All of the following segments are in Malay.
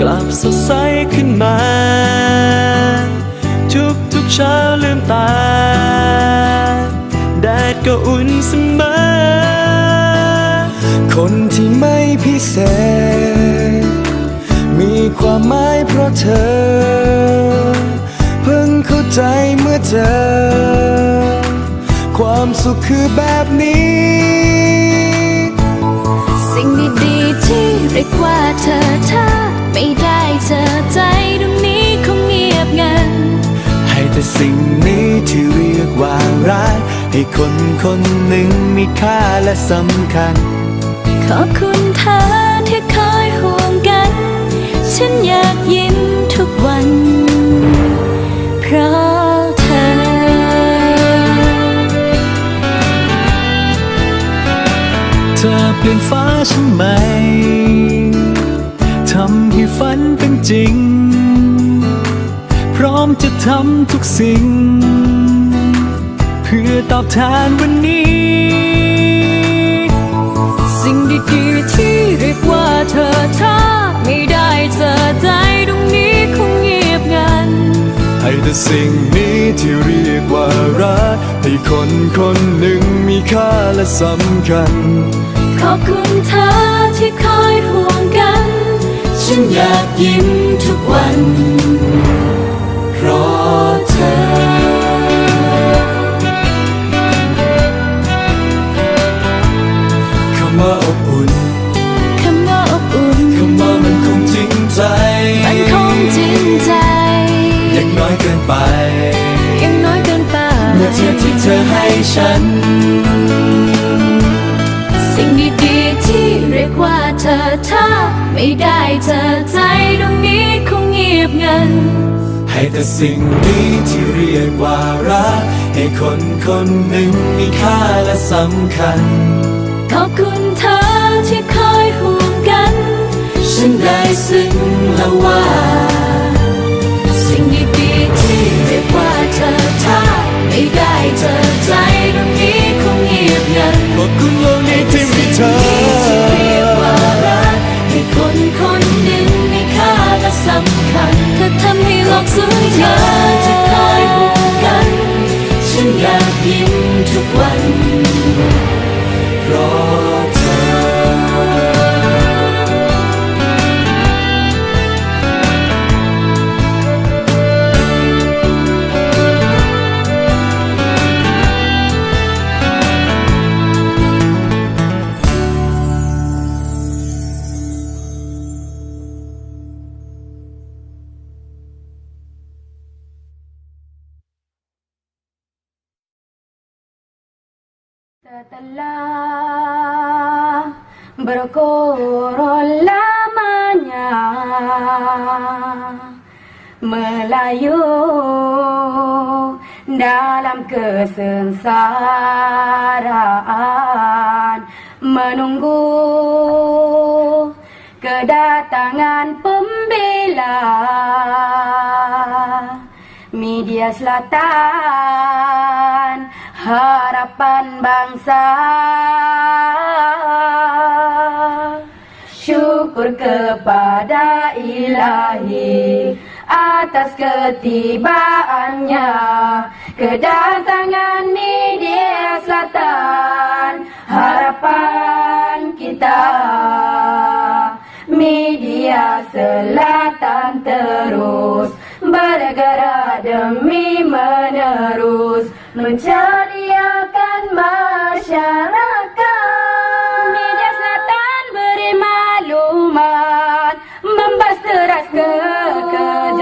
กลับสดใสขึ้นมา ทุกทุกเช้าลืมตา แดดก็อุ่นเสมอ คนที่ไม่พิเศษ มีความหมายเพราะเธอ เพิ่งเข้าใจเมื่อเจอ ความสุขคือแบบนี้ ที่เรียกว่าเธอถ้าไม่ได้เจอใจตรงนี้คงเงียบงัน ให้แต่สิ่งนี้ที่เรียกว่ารักให้คนคนหนึ่งมีค่าและสำคัญ ขอบคุณเธอที่คอยห่วงกัน ฉันอยากยิ้มทุกวัน เพราะเธอ เธอเปลี่ยนฟ้าฉันไหม ทำทุกสิ่ง เพื่อตอบแทนวันนี้ สิ่งดีๆที่เรียกว่าเธอถ้าไม่ได้เจอใจตรงนี้คงเงียบงัน ให้แต่สิ่งนี้ที่เรียกว่ารักให้คนคนหนึ่งมีค่าและสำคัญ ขอบคุณเธอที่คอยห่วงกัน ฉันอยากยิ้มทุกวัน เพราะเธอ คำว่าอบอุ่น คำว่าอบอุ่น คำว่ามันคงจริงใจ มันคงจริงใจ ยังน้อยเกินไป ยังน้อยเกินไป เมื่อเทียบที่เธอให้ฉัน สิ่งดีๆที่เรียกว่าเธอถ้าไม่ได้เจอใจตรงนี้คงเงียบงัน ให้แต่สิ่งนี้ที่เรียกว่ารัก ให้คนคนหนึ่งมีค่าและสำคัญ ขอบคุณเธอที่คอยห่วงกัน ฉันได้ซึ้งแล้วว่า สิ่งดีๆที่เรียกว่าเธอถ้าไม่ได้เจอใจตรงนี้คงเงียบงันขอบคุณโลก Setelah berkorol lamanya Melayu dalam kesengsaraan Menunggu kedatangan pembela Media Selatan Harapan bangsa. Syukur kepada ilahi Atas ketibaannya. Kedatangan media selatan Harapan kita. Media selatan terus bergerak demi menerus. Menceriakan masyarakat. Media selatan beri maklumat membahas teras kekejaman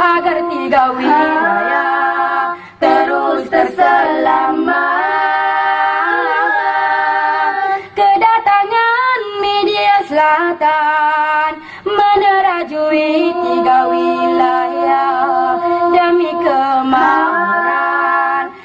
agar tiga wilayah terus terselamat. Kedatangan media selatan menerajui tiga wilayah demi kemakmuran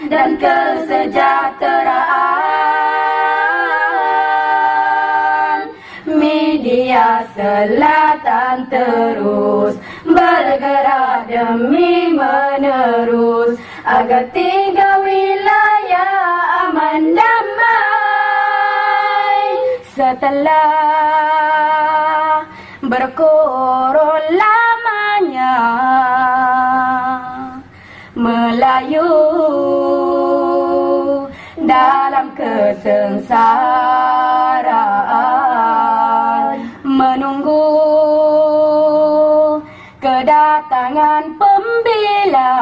dan kesejahteraan. Media selatan terus bergerak demi menerus agar tiga wilayah aman damai setelah berkorol lamanya Melayu kesengsaraan menunggu kedatangan pembela.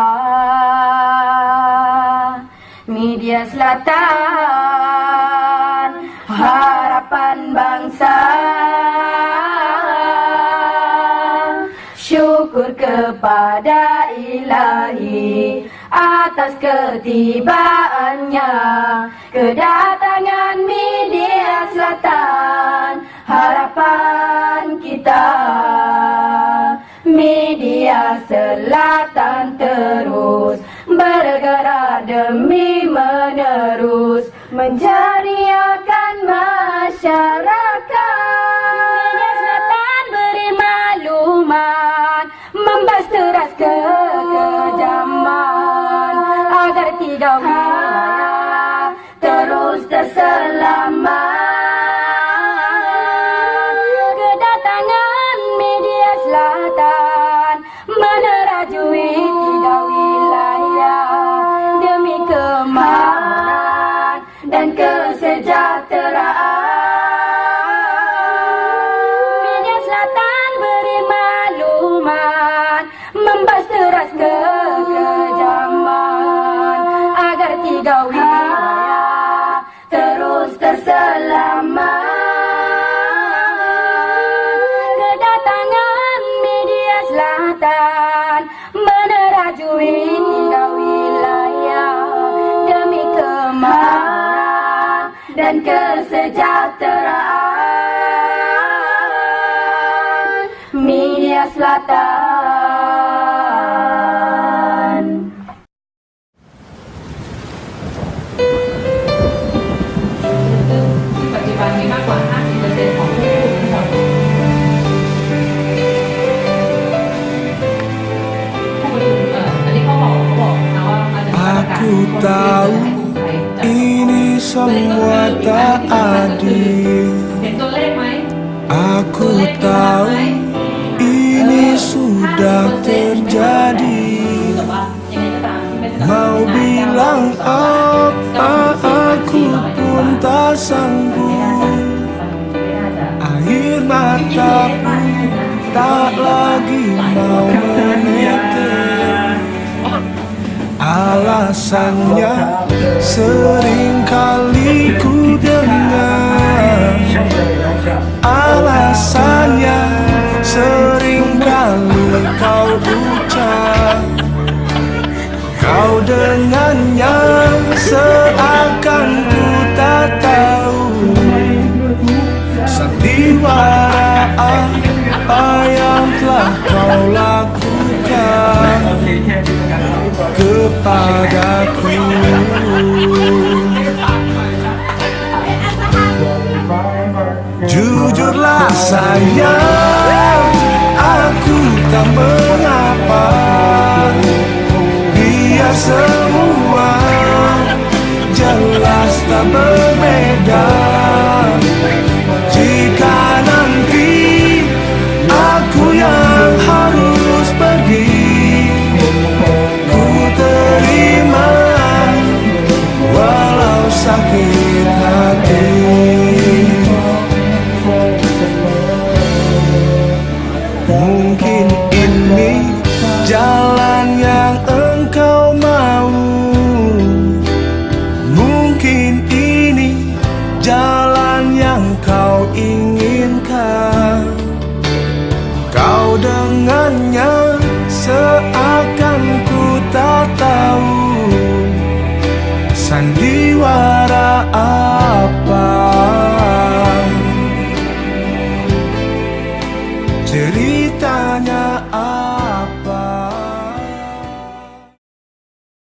Media selatan harapan bangsa. Syukur kepada ilahi atas ketibaannya. Kedatangan media selatan harapan kita. Media selatan terus bergerak demi menerus menjadikan masyarakat terus terselamat selatan menerajui tiga wilayah demi kemakmuran dan kesejahteraan media selatan. semua tak adil. Aku tahu ini sudah terjadi. Mau bilang apa aku pun tak sanggup. Air mataku tak lagi mau menetes Alasannya sering kali ku dengar Alasannya sering kali kau ucap Kau dengannya seakan ku tak tahu. Sandiwara apa yang telah kau lakukan kepadaku. Jujurlah sayang aku tak mengapa. Biasa mungkin